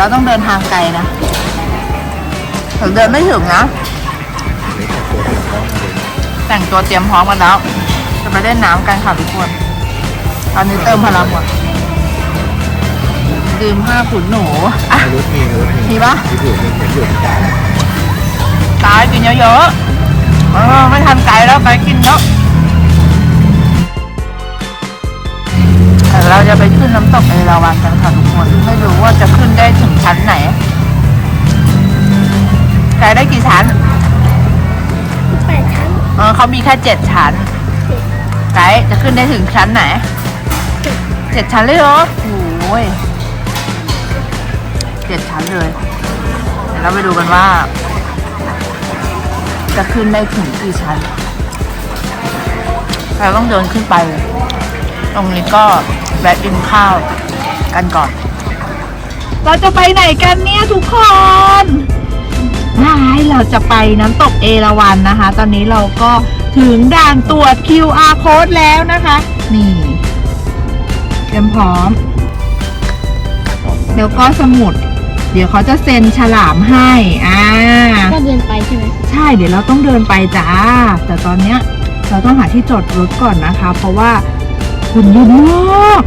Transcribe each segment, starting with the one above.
เยอะๆเดี๋ยวเราต้องเดินทางไกลนะถึงเดินไม่ถึงนะ แต่งตัวเตรียมพร้อมกันแล้ว จะไปเล่นน้ำกันค่ะทุกคน ตอนนี้เติมพลังหมดดื่มห้าขุนหนูอะรถมีรถมีมีปะที่ถูกมีเห็นอยู่ที่ตาตายกินเยอะๆเออไม่ทันไกลแล้วไปกินเยอะเดี๋ยว เราจะไปขึ้นน้ำตกเอราวัณกันค่ะทุกคน ไม่รู้ว่าจะขึ้นได้ถึงชั้นไหนไกลได้กี่ชั้นแปดชั้นเออเขามีแค่เจ็ดชั้นไกด์จะขึ้นได้ถึงชั้นไหนเจ็ดชั้นเลยเหรอโอ้ยเจ็ดชั้นเลยเดี๋ยวเราไปดูกันว่า จะขึ้นได้ถึงกี่ชั้นเราต้องเดินขึ้นไป ตรงนี้ก็ แวะกินข้าวกันก่อน เราจะไปไหนกันเนี่ยทุกคนนายเราจะไปน้ำตกเอราวันนะคะ ตอนนี้เราก็ถึงด่านตรวจ QR code แล้วนะคะ นี่เตรียมพร้อม แล้วก็สมุด เดี๋ยวเขาจะเซ็นฉลามให้ อ่า ก็เดินไปใช่ไหมใช่ เดี๋ยวเราต้องเดินไปจ้า แต่ตอนเนี้ยเราต้องหาที่จอดรถก่อนนะคะ เพราะว่า คนเยอะมาก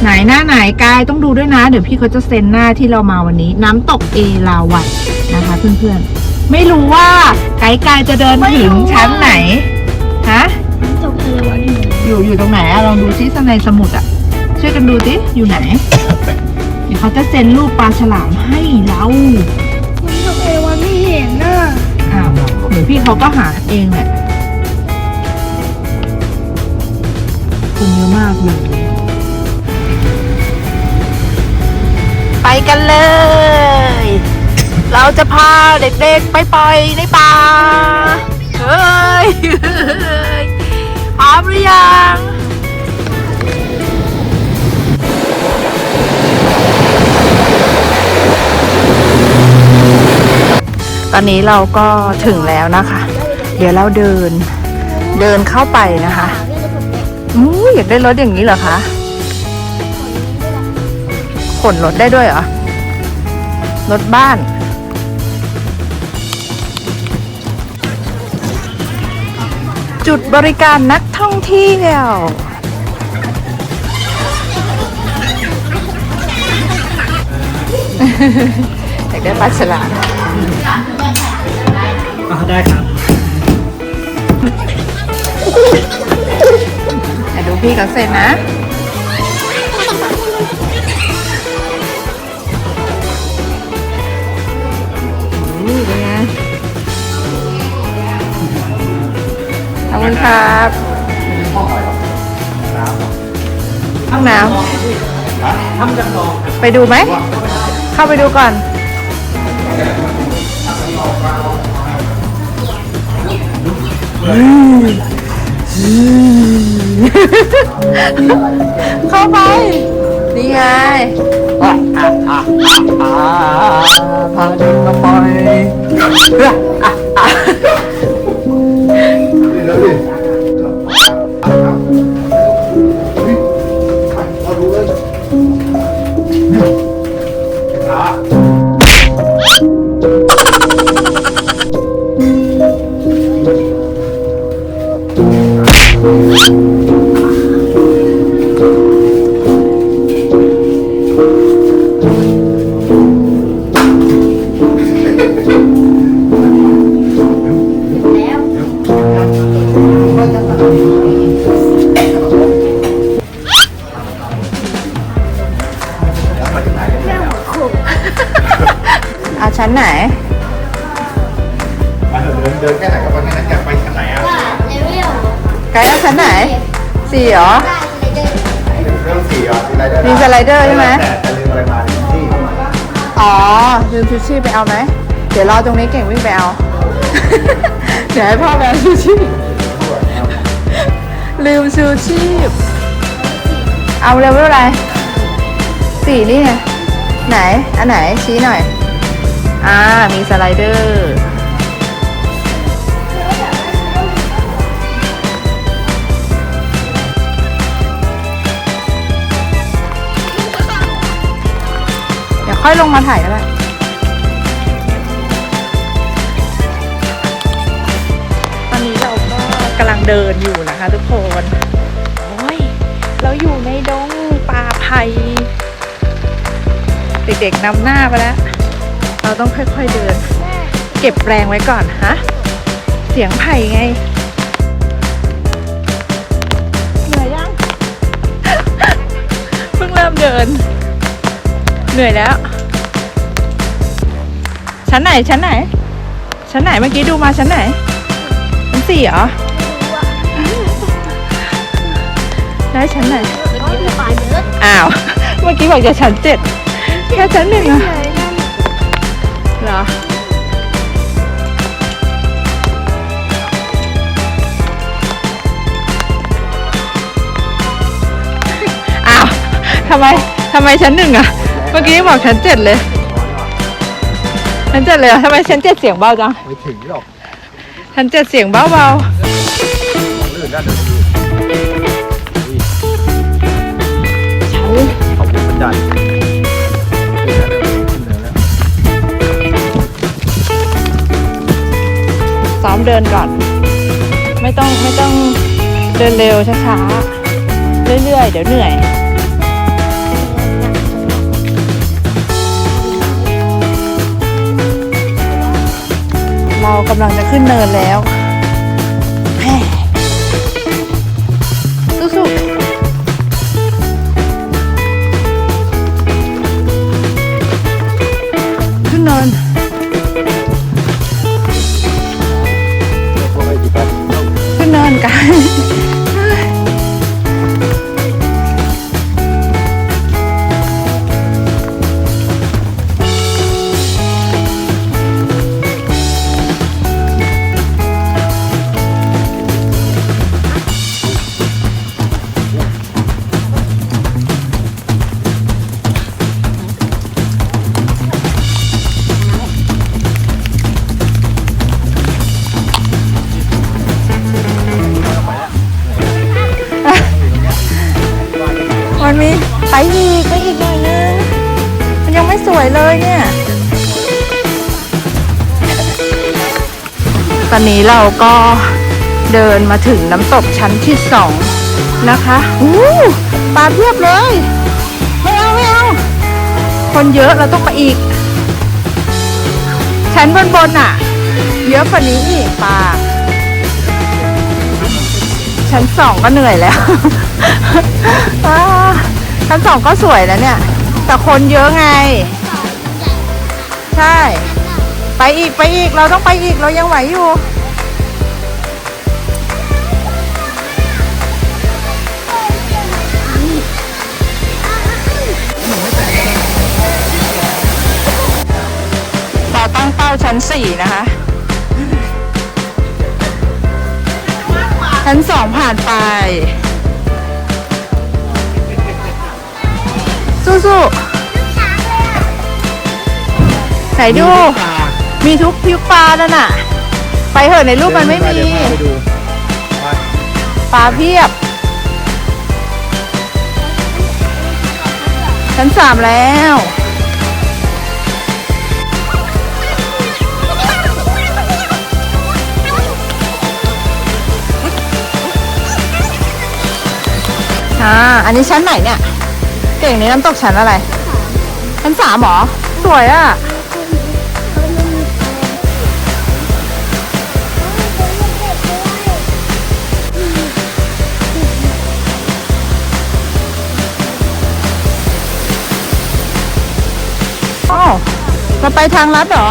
ไหนหน้าไหนกายต้องดูด้วยนะ เดี๋ยวพี่เขาจะเซ็นหน้าที่เรามาวันนี้ น้ำตกเอราวัณนะคะเพื่อนๆ ไม่รู้ว่าไกด์กายจะเดินถึงชั้นไหนฮะน้ำตกเอราวัณอยู่อยู่อยู่ตรงไหนอะลองดูซิในสมุดอะช่วยกันดูสิอยู่ไหน เดี๋ยวเขาจะเซ็นรูปปลาฉลามให้เราน้ำตกเอราวัณไม่เห็นน่ะอ้าวเดี๋ยวพี่เขาก็หาเองแหละ คนเยอะมากเลยไปกันเลย เราจะพาเด็กๆไปปล่อยในป่า เฮ้ยพร้อมหรือยังตอนนี้เราก็ถึงแล้วนะคะ เดี๋ยวเราเดิน เดินเข้าไปนะคะอู้ย อยากได้รถอย่างนี้เหรอคะ ขนรถได้ด้วยเหรอ รถบ้าน จุดบริการนักท่องเที่ยวอยากได้ปลาฉลามได้ครับ พี่เขาเสร็จนะ นี่เป็นไงขอบคุณครับห้องน้ำไปดูไหม เข้าไปดูก่อนอืม เข้าไป นี่ไงอะอะอะอะพาเดินมาปล่อยอะอะอะแล้วดิ ไกด์เอาชั้นไหนสี่เหรอได้เลยเดินเรื่องสี่อะมีไรเดอร์มีสไลเดอร์ใช่ไหม แต่จะลืมอะไรมาที่อ๋อลืมชูชีพไปเอาไหม เดี๋ยวรอตรงนี้เก่งวิ่งไปเอา เดี๋ยวให้พ่อไปเอาชูชีพลืมชูชีพ เอาเร็วเท่าไหรสี่นี่ไงไหน อันไหนชี้หน่อย อ่า มีสไลเดอร์ ค่อยลงมาถ่ายก็ได้ตอนนี้เราก็กำลังเดินอยู่นะคะทุกคนโอ้ยเราอยู่ในดงป่าไผ่เด็กๆนำหน้าไปแล้ว เราต้องค่อยๆเดิน เก็บแรงไว้ก่อนฮะ เสียงไผ่ไงเหนื่อยยัง เพิ่งเริ่มเดิน เหนื่อยแล้ว ชั้นไหนชั้นไหน ชั้นไหนเมื่อกี้ดูมาชั้นไหนชั้นสี่เหรอได้ชั้นไหนเขามีป่าเยอะอ้าว เมื่อกี้บอกจะชั้นเจ็ดแค่ชั้นหนึ่งเหรอเลยนั่นเหรออ้าวทำไมทำไมชั้นหนึ่งอะเมื่อกี้บอกชั้นเจ็ดเลย ชั้นเจ็ดเลยเหรอทำไมชั้นเจ็ดเสียงเบาจังไม่ถึงหรอกชั้นเจ็ดเสียงเบาเบาของลื่นด้านเดินดูๆชั้นขอบคุณพระจันทร์ขึ้นแล้วเดินขึ้นเนินแล้วซ้อมเดินก่อน ไม่ต้องไม่ต้องเดินเร็วช้าๆเรื่อยๆ เดี๋ยวเหนื่อย เรากำลังจะขึ้นเนินแล้วแฮ่สู้ๆขึ้นเนิน ขึ้นเนินกัน นี้เราก็เดินมาถึงน้ำตกชั้นที่สองนะคะอู้ปลาเพียบเลย ไม่เอาไม่เอา คนเยอะเราต้องไปอีก ชั้นบนบนอะเยอะกว่านี้อีกปลา ชั้นสองก็เหนื่อยแล้ว ชั้นสองก็สวยแล้วเนี่ย แต่คนเยอะไง ใช่ ไปอีกไปอีกเราต้องไปอีกเรายังไหวอยู่ ชั้นสี่นะคะ ชั้นสองผ่านไป สู้ๆไหนดู มีทุกพิวปลาแล้วน่ะ ไปเหอะในรูปมันไม่มีเดี๋ยวพาไปดูไปปลาเพียบ ชั้นสามแล้ว อ่า อันนี้ชั้นไหนเนี่ย เก่งนี้น้ำตกชั้นอะไร ชั้นสามหรอ สวยอะ อ้าวเราไปทางลัดเหรอ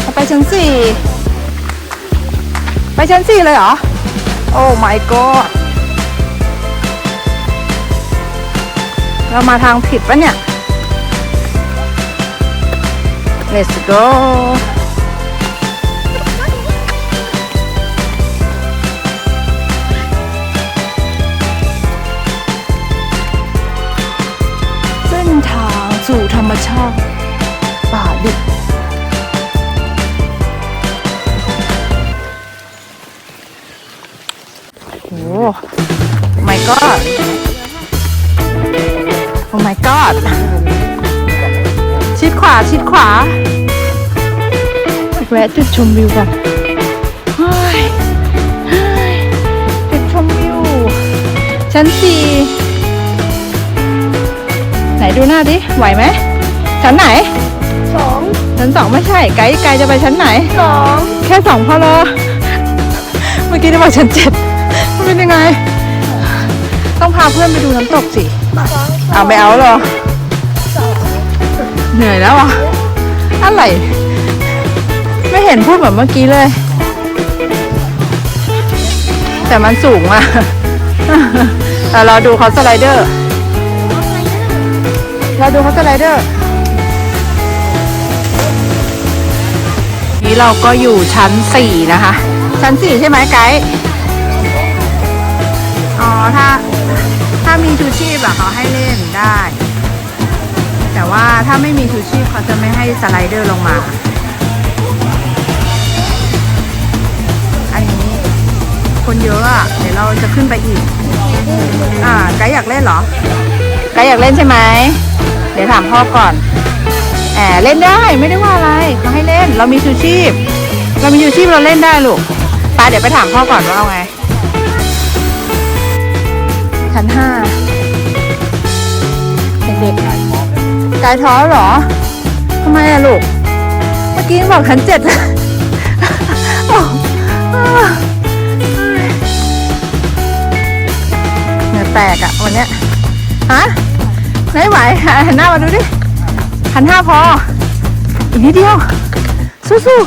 เราไปชั้นสี่ ไปชั้นสี่เลยเหรอ โอ้ my god เรามาทางผิดปะเนี่ย let's go เส้นทางสู่ธรรมชาติ จุดชมวิวก่อนเฮ้ยเฮ้ยจุดชมวิว ชั้นสี่ไหนดูหน้าดิ ไหวไหม ชั้นไหน สองชั้นสองไม่ใช่ ไกด์ไกด์จะไปชั้นไหน สองแค่สองพอเหรอเมื่อกี้ได้บอกชั้นเจ็ดมันเป็นยังไง ต้องพาเพื่อนไปดูน้ำตกสิเอาไม่เอาเหรอ สอง เหนื่อยแล้วอะอะไรไม่ เห็นพูดเหมือนเมื่อกี้เลย แต่มันสูงอะแต่เราดูเขาสไลเดอร์ เราดูเขาสไลเดอร์ นี้เราก็อยู่ชั้นสี่นะคะ ชั้นสี่ใช่ไหมไกด์อ๋อ ถ้า ถ้ามีชูชีพอะเขาให้เล่นได้ แต่ว่าถ้าไม่มีชูชีพเขาจะไม่ให้สไลเดอร์ลงมา คนเยอะอะเดี๋ยวเราจะขึ้นไปอีก อ่า ไกด์อยากเล่นเหรอ ไกด์อยากเล่นใช่ไหม เดี๋ยวถามพ่อก่อน แอบเล่นได้ไม่ได้ว่าอะไรเขาให้เล่น เรามีชูชีพ เรามีชูชีพเราเล่นได้ลูกไปเดี๋ยวไปถามพ่อก่อนว่าเอาไง ชั้นห้าเด็กๆกายท้อเหรอทำไมอะลูก เมื่อกี้บอกชั้นเจ็ดเตกอะวันเนี้ยฮะไม่ไหวหันหน้ามาดูดิหันห้าพออีกนิดเดียว สู้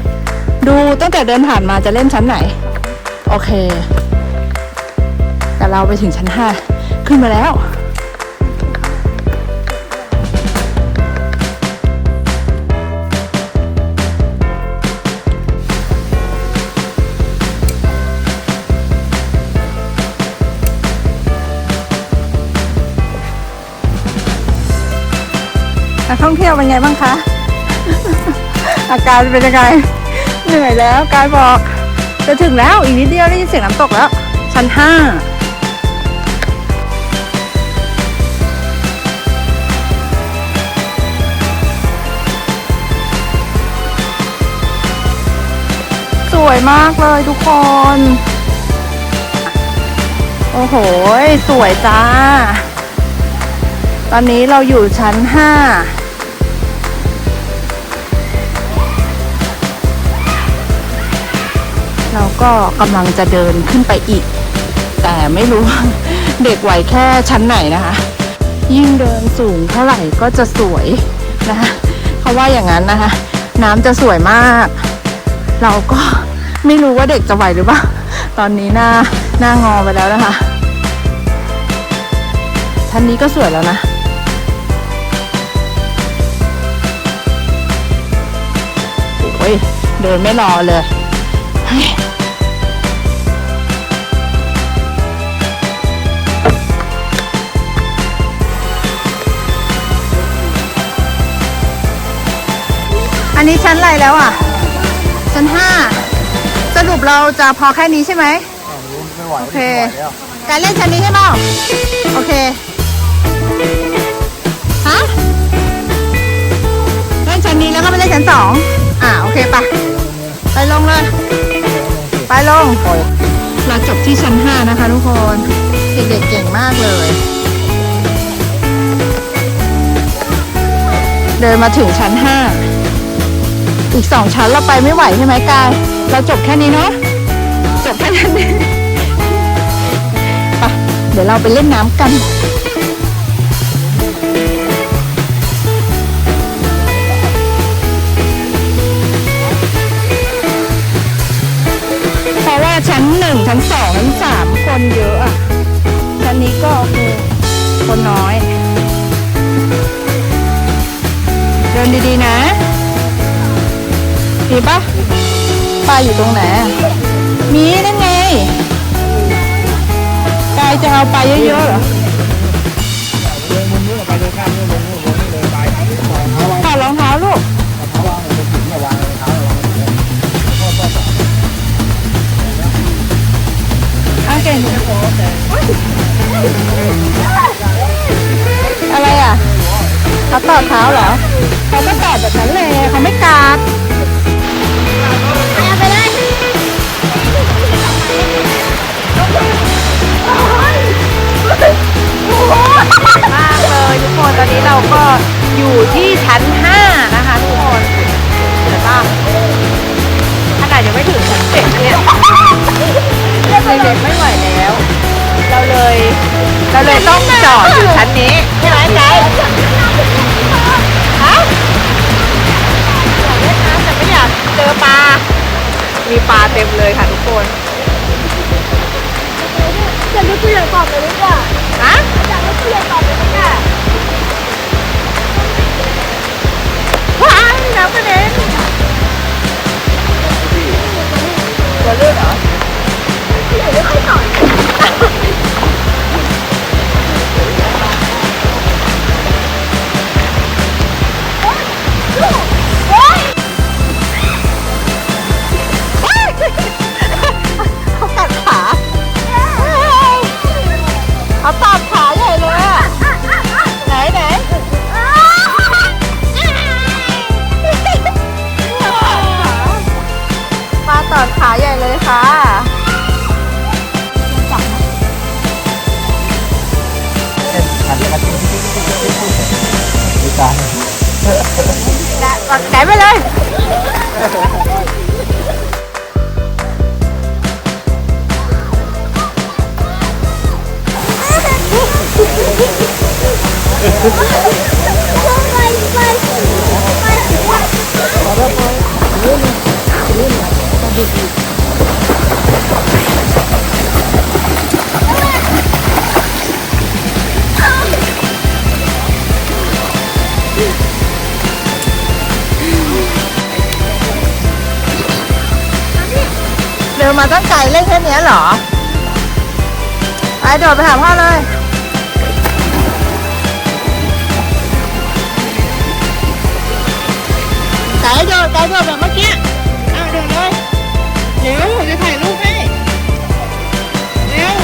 ๆดูตั้งแต่เดินผ่านมาจะเล่นชั้นไหน โอเค แต่เราไปถึงชั้นห้าขึ้นมาแล้ว นักท่องเที่ยวเป็นไงบ้างคะ อาการเป็นยังไง เหนื่อยแล้วกายบอก จะถึงแล้วอีกนิดเดียวได้ยินเสียงน้ำตกแล้ว ชั้นห้าสวยมากเลยทุกคน โอ้โห สวยจ้า ตอนนี้เราอยู่ชั้นห้า เราก็กำลังจะเดินขึ้นไปอีก แต่ไม่รู้ว่าเด็กไหวแค่ชั้นไหนนะคะ ยิ่งเดินสูงเท่าไหร่ก็จะสวยนะคะเขาว่าอย่างนั้นนะคะ น้ำจะสวยมาก เราก็ไม่รู้ว่าเด็กจะไหวหรือเปล่าตอนนี้หน้าหน้างอไปแล้วนะคะ ชั้นนี้ก็สวยแล้วนะโอ้ยเดินไม่รอเลยเฮ้ย อันนี้ชั้นอะไรแล้วอะ ชั้นห้าสรุปเราจะพอแค่นี้ใช่ไหม ไม่ไหวโอเคไม่ไหวแล้วการเล่นชั้นนี้ใช่ไหมโอเค ฮะ เล่นชั้นนี้แล้วก็ไปเล่นชั้นสองอ่าโอเคปะ ไปลงเลย ไปลง เราจบที่ชั้นห้านะคะทุกคน เด็กๆเก่งมากเลย เดินมาถึงชั้นห้าอีกสองชั้นเราไปไม่ไหวใช่ไหมกาย เราจบแค่นี้เนาะ จบแค่นี้ไปเดี๋ยวเราไปเล่นน้ำกัน ชั้นหนึ่งชั้นสองชั้นสามคนเยอะอะ ชั้นนี้ก็โอเคคนน้อย เดินดีๆนะ ดีปะป้าอยู่ตรงไหน มีนั่นไงกายจะเอาไปเยอะๆเหรอ อะเก่งอะไรตอดเท้าเหรอเขาก็ตอดแบบนั้นเลยเขาไม่กัดเอาไปเลยมากเลยทุกคนตอนนี้เราก็อยู่ที่ชั้น 5 นะคะทุกคนเดี๋ยวบ้างขนาดยังไม่ถึงชั้นเจ็ดเนี่ย เด็กๆไม่ไหวแล้ว เราเลยเราเลยต้องจอดอยู่ชั้นนี้ใช่ไหมไกด์ฮะอยากเล่นน้ำแต่ไม่อยากเจอปลา มีปลาเต็มเลยค่ะทุกคนอยากให้ผู้ใหญ่ตอบเลยดีกว่าฮะอยากให้ผู้ใหญ่ตอบเลยดีกว่าว้ายน้ำกระเด็นตัวลื่นเหรอ เข มาตั้งไกลเล่นแค่นี้เหรอ ไปโดดไปหาพ่อเลย ไกด์โดดไกด์โดดแบบเมื่อกี้อ้าวโดดเลยเร็วผมจะถ่ายรูปให้เร็ว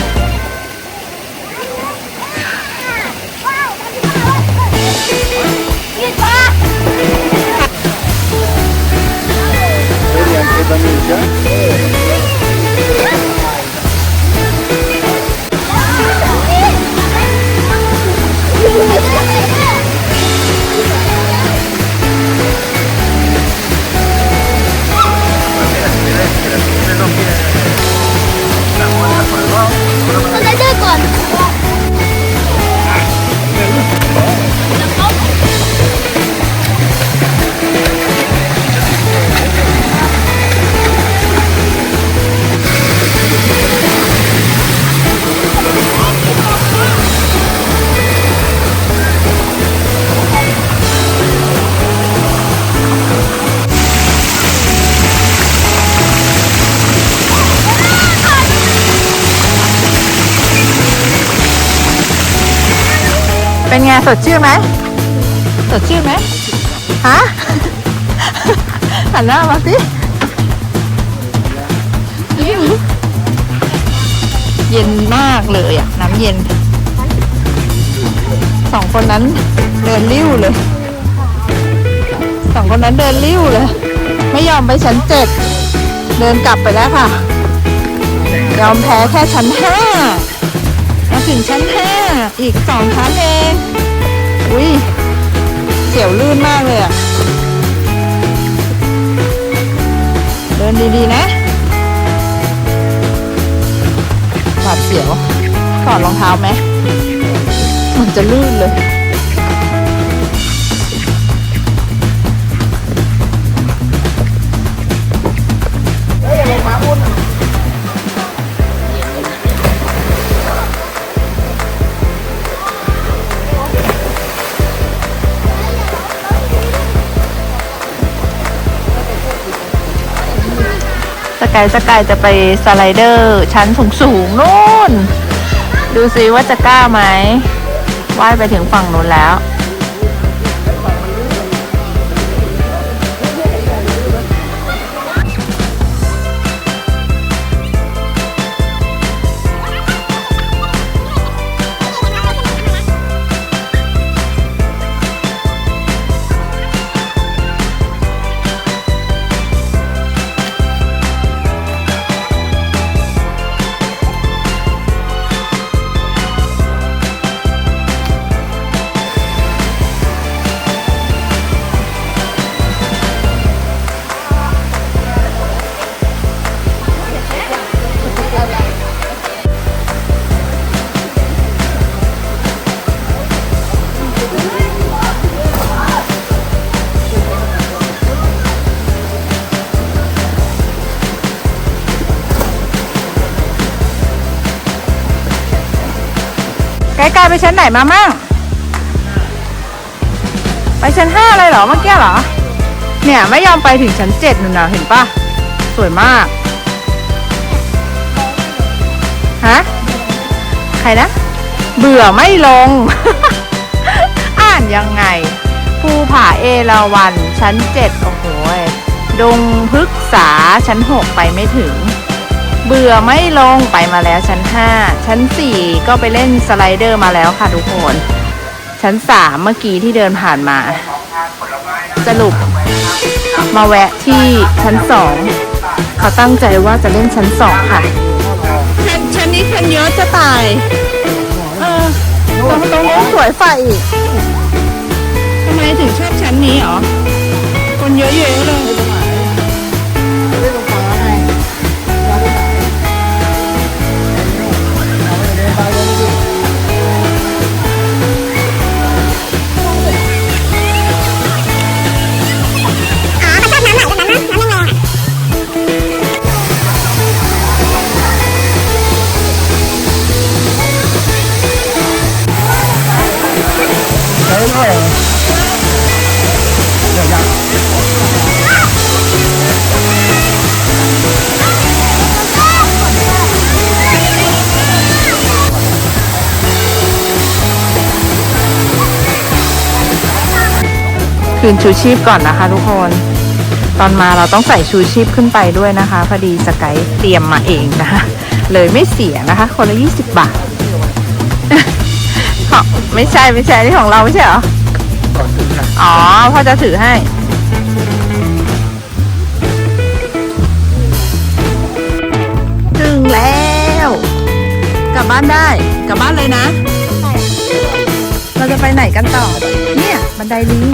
นี่ป้า Vediamo che famiglia. เป็นไงสดชื่นไหมสดชื่นไหมฮะ หันหน้ามาสิเย็นมากเลยอะ น้ำเย็น สองคนนั้นเดินลิ้วเลย สองคนนั้นเดินลิ้วเลย ไม่ยอมไปชั้นเจ็ด เดินกลับไปแล้วค่ะ ยอมแพ้แค่ชั้นห้ามาถึงชั้นห้า อีกสองชั้นเอง อุ้ยเสียวลื่นมากเลยอะเดินดีๆนะหวาดเสียวถอดรองเท้าไหมมันจะลื่นเลย กายสกายจะไปสไลเดอร์ชั้นสูงสูงๆนู่น ดูซิว่าจะกล้าไหมว่ายไปถึงฝั่งนู้นแล้วายไปชั้นไหนมามั่ง ไปชั้นห้าเลยเหรอเมื่อกี้เหรอ เนี่ยไม่ยอมไปถึงชั้นเจ็ดนู่นนะเห็นปะสวยมาก ฮะ ใครนะ เบื่อไม่ลง อ่านยังไง ภูผาเอราวันชั้นเจ็ดโอ้โหดงพฤกษาชั้นหกไปไม่ถึง เบื่อไม่ลงไปมาแล้วชั้นห้าชั้นสี่ก็ไปเล่นสไลเดอร์มาแล้วค่ะทุกคน ชั้นสามเมื่อกี้ที่เดินผ่านมา สรุป มาแวะที่ชั้นสองเขาตั้งใจว่าจะเล่นชั้นสองค่ะชั้นนี้คนเยอะจะตาย เออตรงตรงนู้นสวยฝ่าอีกทำไมถึงชอบชั้นนี้หรอ คนเยอะๆเลย คืนชูชีพก่อนนะคะทุกคน ตอนมาเราต้องใส่ชูชีพขึ้นไปด้วยนะคะ พอดีสกายเตรียมมาเองนะคะ เลยไม่เสียนะคะ คนละ 20 บาทอ๋อไม่ใช่ไม่ใช่ที่ของเราไม่ใช่เหรอก่อนถึงนะอ๋อพ่อจะถือให้ถึงแล้ว กลับบ้านได้กลับบ้านเลยนะ เราจะไปไหนกันต่อ เนี่ย บันไดลิง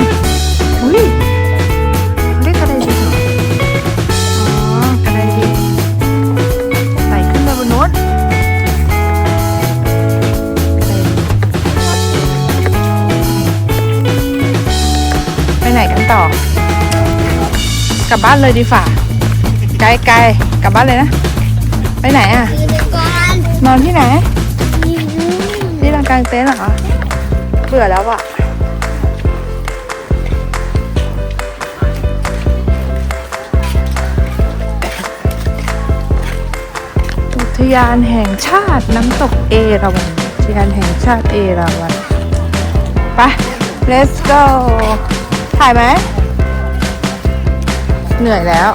อุ้ยเขาเรียกกระไดลิงเหรอ อ๋อกระไดลิงไต่ขึ้นไปบนโน้นกระไดลิงไปไหนกันต่อ กลับบ้านเลยดีฝ่าไกลไกลๆกลับบ้านเลยนะ ไปไหนอะยืนก่อนนอนที่ไหนที่ลานกลางเต็นท์เหรอ เบื่อแล้วอะ ทยานแห่งชาติน้ำตกเอราวัณอุทยานแห่งชาติเอราวัณไป let's go ถ่ายไหม เหนื่อยแล้ว